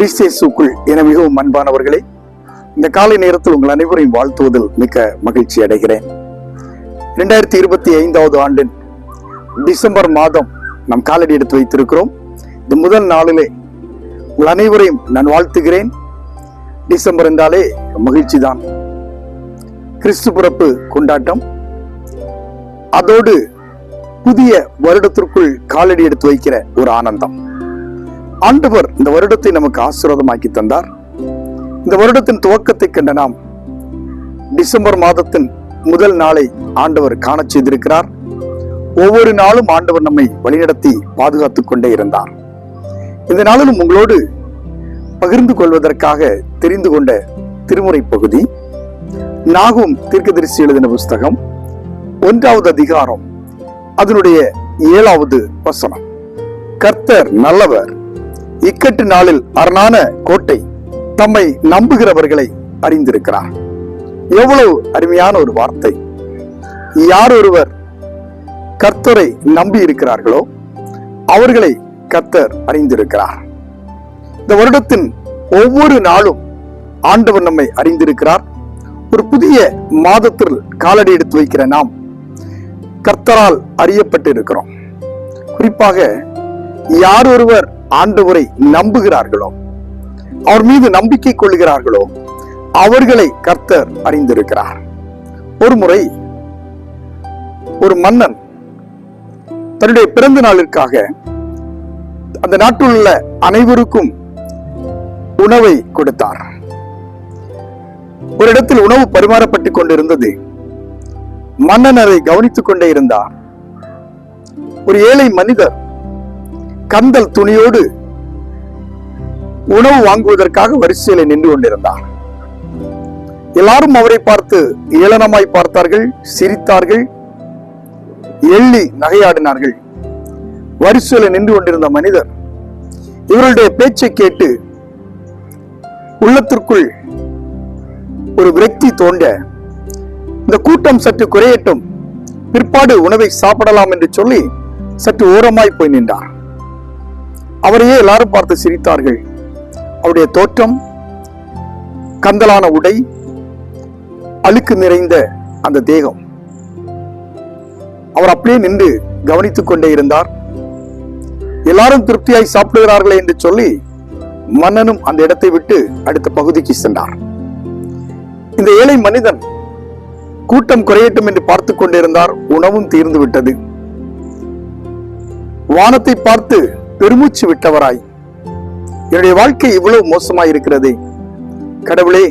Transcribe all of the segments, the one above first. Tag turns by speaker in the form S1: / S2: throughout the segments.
S1: கிறிஸ்தியசுக்குள் என மிகவும் அன்பானவர்களே இந்த காலை நேரத்தில் உங்கள் அனைவரையும் வாழ்த்துவதில் மிக்க மகிழ்ச்சி அடைகிறேன். இரண்டாயிரத்தி இருபத்தி ஐந்தாவது ஆண்டின் டிசம்பர் மாதம் நாம் காலடி எடுத்து வைத்திருக்கிறோம். இந்த முதல் நாளிலே உங்கள் அனைவரையும் நான் வாழ்த்துகிறேன். டிசம்பர் என்றாலே மகிழ்ச்சி தான். கிறிஸ்து பிறப்பு கொண்டாட்டம். அதோடு புதிய வருடத்திற்குள் காலடி எடுத்து வைக்கிற ஒரு ஆனந்தம். ஆண்டவர் இந்த வருடத்தை நமக்கு ஆசீர்வாதமாக்கி தந்தார். இந்த வருடத்தின் துவக்கத்தை கண்ட நாம் டிசம்பர் மாதத்தின் முதல் நாளை ஆண்டவர் காண செய்திருக்கிறார். ஒவ்வொரு நாளும் ஆண்டவர் நம்மை வழிநடத்தி பாதுகாத்துக் கொண்டே இருந்தார். இந்த நாளிலும் உங்களோடு பகிர்ந்து கொள்வதற்காக தெரிந்து கொண்ட திருமுறை பகுதி நாகும் தீர்க்கதரிசி எழுதின புஸ்தகம் ஒன்றாவது அதிகாரம் அதனுடைய ஏழாவது வசனம். கர்த்தர் நல்லவர். இக்கட்டு நாளில் அரணான கோட்டை தம்மை நம்புகிறவர்களை அறிந்திருக்கிறார். எவ்வளவு அருமையான ஒரு வார்த்தை. யார் ஒருவர் கர்த்தரை நம்பி இருக்கிறார்களோ அவர்களை கர்த்தர் அறிந்திருக்கிறார். இந்த வருடத்தின் ஒவ்வொரு நாளும் ஆண்டவர் நம்மை அறிந்திருக்கிறார். ஒரு புதிய மாதத்தில் காலடி எடுத்து வைக்கிற நாம் கர்த்தரால் அறியப்பட்டு இருக்கிறோம் குறிப்பாக யார் ஒருவர் ஆண்டவரை நம்புகிறார்களோ? அவர் மீது நம்பிக்கை கொள்கிறார்களோ அவர்களை கர்த்தர் அறிந்திருக்கிறார். ஒரு முறை ஒரு மன்னன் தன்னுடைய பிறந்த நாளிற்காக அந்த நாட்டில் உள்ள அனைவருக்கும் உணவை கொடுத்தார். ஒரு இடத்தில் உணவு பரிமாறப்பட்டுக் கொண்டிருந்தது. மன்னன் அதை கவனித்துக் கொண்டே இருந்தார். ஒரு ஏழை மனிதர் கந்தல் துணியோடு உணவு வாங்குவதற்காக வரிசையில நின்று கொண்டிருந்தார். எல்லாரும் அவரை பார்த்து ஏளனமாய் பார்த்தார்கள் சிரித்தார்கள் எள்ளி நகையாடினார்கள். வரிசையில் நின்று கொண்டிருந்த மனிதர் இவருடைய பேச்சை கேட்டு உள்ளத்திற்குள் ஒரு விரக்தி தோன்ற இந்த கூட்டம் சற்று குறையட்டும் பிற்பாடு உணவை சாப்பிடலாம் என்று சொல்லி சற்று ஓரமாய் போய் நின்றார். அவரையே எல்லாரும் பார்த்து சிரித்தார்கள். அவருடைய தோற்றம் கந்தலான உடை அழுக்கு நிறைந்த அந்த தேகம். அவர் அப்படியே நின்று கவனித்துக் கொண்டே இருந்தார். எல்லாரும் திருப்தியாய் சாப்பிடுகிறார்களே என்று சொல்லி மன்னனும் அந்த இடத்தை விட்டு அடுத்த பகுதிக்கு சென்றார். இந்த ஏழை மனிதன் கூட்டம் குறையட்டும் என்று பார்த்துக் கொண்டிருந்தார். உணவும் தீர்ந்து விட்டது. வானத்தை பார்த்து பெருமூச்சு விட்டவராய். என்னுடைய வாழ்க்கை இவ்வளவு மோசமாய் இருக்கிறதே கடவுளே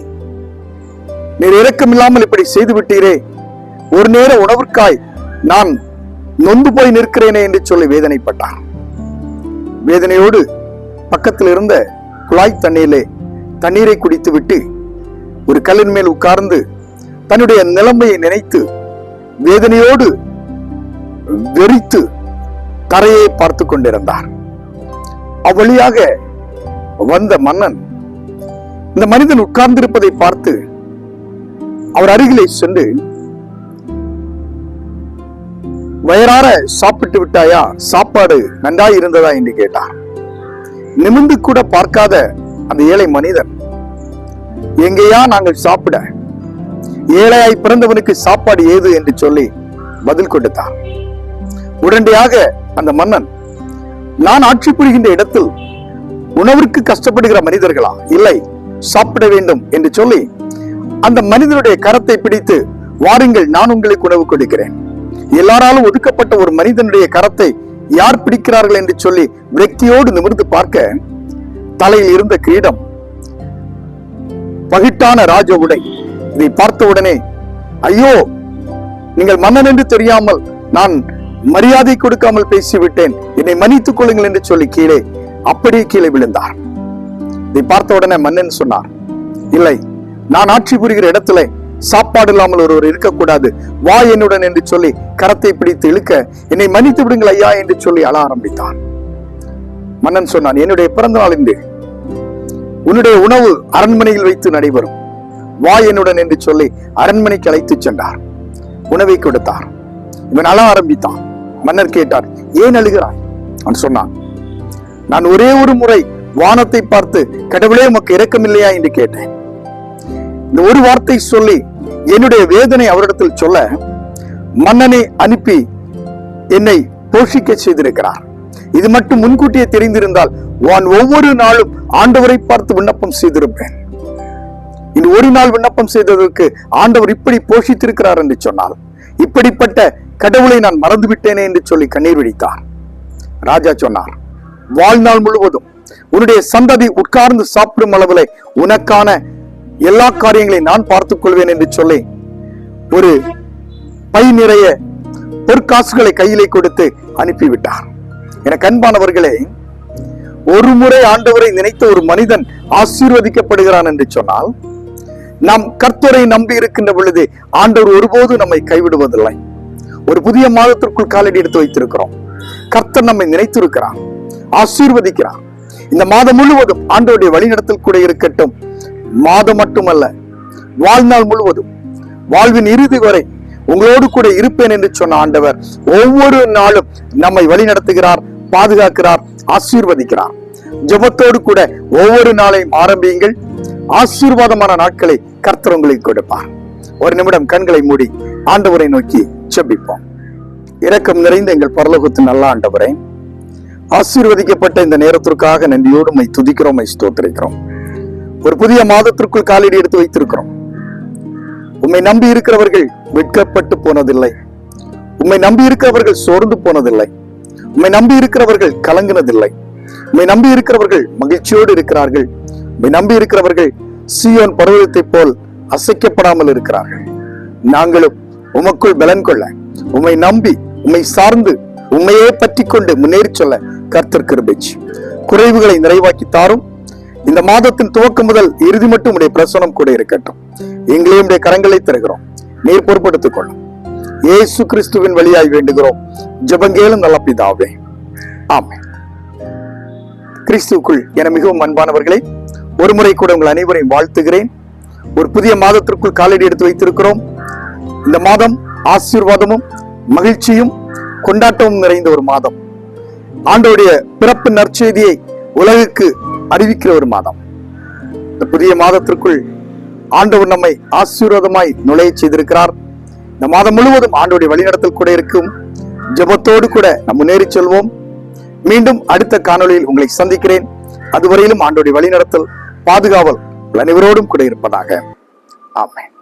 S1: நீர் இரக்கமில்லாமல் இப்படி செய்து விட்டீரே ஒரு நேர உணவிற்காய் நான் நொந்து போய் நிற்கிறேனே என்று சொல்லி வேதனைப்பட்டான். வேதனையோடு பக்கத்தில் இருந்த குழாய் தண்ணீரிலே தண்ணீரை குடித்து விட்டு ஒரு கல்லின் மேல் உட்கார்ந்து தன்னுடைய நிலைமையை நினைத்து வேதனையோடு வெறித்து தரையை பார்த்து கொண்டிருந்தார். அவ்வழியாக வந்த மன்னன் இந்த மனிதன் உட்கார்ந்திருப்பதை பார்த்து அவர் அருகிலே சென்று வயறார சாப்பிட்டு விட்டாயா? சாப்பாடு நன்றாய் இருந்ததா? என்று கேட்டார். நிமிந்து கூட பார்க்காத அந்த ஏழை மனிதன் எங்கேயா நாங்கள் சாப்பிட? ஏழையாய் பிறந்தவனுக்கு சாப்பாடு ஏது? என்று சொல்லி பதில் கொடுத்தார். உடனடியாக அந்த மன்னன் நான் ஆட்சி புரிகின்ற இடத்தில் உணவிற்கு கஷ்டப்படுகிற மனிதர்களா? இல்லை சாப்பிட வேண்டும் என்று சொல்லி அந்த மனிதனுடைய கரத்தை பிடித்து வாருங்கள் நான் உங்களுக்கு உணவு கொடுக்கிறேன். எல்லாராலும் ஒதுக்கப்பட்ட ஒரு மனிதனுடைய கரத்தை யார் பிடிக்கிறார்கள் என்று சொல்லி விரக்தியோடு நிமிர்ந்து பார்க்க தலையில் இருந்த கிரீடம் பகிட்டான ராஜ உடை இதை பார்த்த உடனே ஐயோ நீங்கள் மன்னன் என்று தெரியாமல் நான் மரியாதை கொடுக்காமல் பேசிவிட்டேன். என்னை மன்னித்துக் கொள்ளுங்கள் என்று சொல்லி கீழே அப்படியே கீழே விழுந்தார். இதை பார்த்த உடனே மன்னன் சொன்னார் இல்லை நான் ஆட்சி புரிகிற இடத்துல சாப்பாடு இல்லாமல் ஒருவர் இருக்கக்கூடாது. வா என்னுடன் என்று சொல்லி கரத்தை பிடித்து இழுக்க என்னை மன்னித்து விடுங்கள் ஐயா என்று சொல்லி அழ ஆரம்பித்தான் மன்னன் சொன்னான் என்னுடைய பிறந்த நாள் என்று உன்னுடைய உணவு அரண்மனையில் வைத்து நடைபெறும். வா என்னுடன் என்று சொல்லி அரண்மனைக்கு அழைத்து சென்றார். உணவை கொடுத்தார். இவன் அழ ஆரம்பித்தான். மன்னர் கேட்டார் ஏன் அழுகிறாய்? அவன் சொன்னான் நான் ஒரே ஒரு முறை வானத்தை பார்த்து கடவுளே உமக்கு இரக்கமில்லையா? என்று கேட்டேன். இந்த ஒரு வார்த்தை சொல்லி என்னுடைய வேதனை அவரிடத்தில் சொல்ல மன்னனை அனுப்பி என்னை போஷிக்க செய்திருக்கிறார். இது மட்டும் முன்கூட்டியே தெரிந்திருந்தால் நான் ஒவ்வொரு நாளும் ஆண்டவரை பார்த்து விண்ணப்பம் செய்திருப்பேன். இந்த ஒரு நாள் விண்ணப்பம் செய்ததற்கு ஆண்டவர் இப்படி போஷித்திருக்கிறார் என்று சொன்னால் இப்படிப்பட்ட கடவுளை நான் மறந்துவிட்டேனே என்று சொல்லி கண்ணீர் விழித்தார். ராஜா சொன்னார் வாழ்நாள் முழுவதும் உன்னுடைய சந்ததி உட்கார்ந்து சாப்பிடும் அளவில் உனக்கான எல்லா காரியங்களையும் நான் பார்த்துக் கொள்வேன் என்று சொல்லி ஒரு பை நிறைய பொற்காசுகளை கையிலே கொடுத்து அனுப்பிவிட்டார். எனக்கு அன்பானவர்களே ஒரு முறை ஆண்டவரை நினைத்த ஒரு மனிதன் ஆசீர்வதிக்கப்படுகிறான் என்று சொன்னால் நாம் கர்த்தரை நம்பி இருக்கின்ற பொழுது ஆண்டவர் ஒருபோது நம்மை கைவிடுவதில்லை. ஒரு புதிய மாதத்திற்குள் காலடி எடுத்து வைத்திருக்கிறோம். கர்த்தர் நம்மை நினைத்திருக்கிறார் ஆசீர்வதிக்கிறார். இந்த மாதம் முழுவதும் ஆண்டவருடைய வழிநடத்தல் கூட இருக்கட்டும். மாதம் மட்டுமல்ல வாழ்நாள் முழுவதும். வாழ்வின் இறுதி வரை உங்களோடு கூட இருப்பேன் என்று சொன்ன ஆண்டவர் ஒவ்வொரு நாளும் நம்மை வழி நடத்துகிறார் பாதுகாக்கிறார் ஆசீர்வதிக்கிறார். ஜெபத்தோடு கூட ஒவ்வொரு நாளையும் ஆரம்பியுங்கள். ஆசீர்வாதமான நாட்களை கர்த்தர் உங்களுக்கு கொடுப்பார். ஒரு நிமிடம் கண்களை மூடி ஆண்டவரை நோக்கி செபிப்போம் இரக்கம் நிறைந்த எங்கள் பரலோகத்து நல்ல ஆண்டவரை ஆசீர்வதிக்கப்பட்ட இந்த நேரத்திற்காக நன்றியோடு மை துதிக்கிறோம் மை ஸ்தோத்திருக்கிறோம். ஒரு புதிய மாதத்திற்குள் காலடி எடுத்து வைத்திருக்கிறோம். உம்மை நம்பி இருக்கிறவர்கள் வெட்கப்பட்டு போனதில்லை. உம்மை நம்பி இருக்கிறவர்கள் சோர்ந்து போனதில்லை. உம்மை நம்பி இருக்கிறவர்கள் கலங்கினதில்லை. உம்மை நம்பி இருக்கிறவர்கள் மகிழ்ச்சியோடு இருக்கிறார்கள். உம்மை நம்பி இருக்கிறவர்கள் சீயோன் பர்வதத்தைப் போல் அசைக்கப்படாமல் இருக்கிறார்கள். நாங்களும் உமக்குள் பலன் கொள்ள உம்மை நம்பி உம்மை சார்ந்து உண்மையே பற்றி கொண்டு முன்னேறி சொல்ல கர்த்தர் கிருபைச்சு. குறைவுகளை நிறைவாக்கி தாரும். இந்த மாதத்தின் துவக்கம் முதல் இறுதி மட்டும் உடைய பிரசனம் கூட இருக்கட்டும். எங்களையும் உடைய கரங்களை தருகிறோம். நீர் பொறுப்படுத்திக் கொள்ளும். இயேசு கிறிஸ்துவின் வழியாய் வேண்டுகிறோம். ஜெபங்கேலும் நல்ல பிதாவே. ஆமே கிறிஸ்துவுக்குள் என மிகவும் அன்பானவர்களே ஒரு முறை கூட உங்கள் அனைவரையும் வாழ்த்துகிறேன். ஒரு புதிய மாதத்திற்குள் காலடி எடுத்து வைத்திருக்கிறோம். இந்த மாதம் ஆசீர்வாதமும் மகிழ்ச்சியும் கொண்டாட்டமும் நிறைந்த ஒரு மாதம். ஆண்டோடைய பிறப்பு நற்செய்தியை உலகுக்கு அறிவிக்கிற ஒரு மாதம். இந்த புதிய மாதத்திற்குள் ஆண்டவர் நம்மை ஆசீர்வாதமாய் நுழைய செய்திருக்கிறார். இந்த மாதம் முழுவதும் ஆண்டோடைய வழிநடத்தல் கூட இருக்கும். ஜெபத்தோடு கூட நாம் முன்னேறி செல்வோம். மீண்டும் அடுத்த காணொளியில் உங்களை சந்திக்கிறேன். அதுவரையிலும் ஆண்டோடைய வழிநடத்தல் பாதுகாவல் அனைவரோடும் கூட இருப்பதாக. ஆமாம்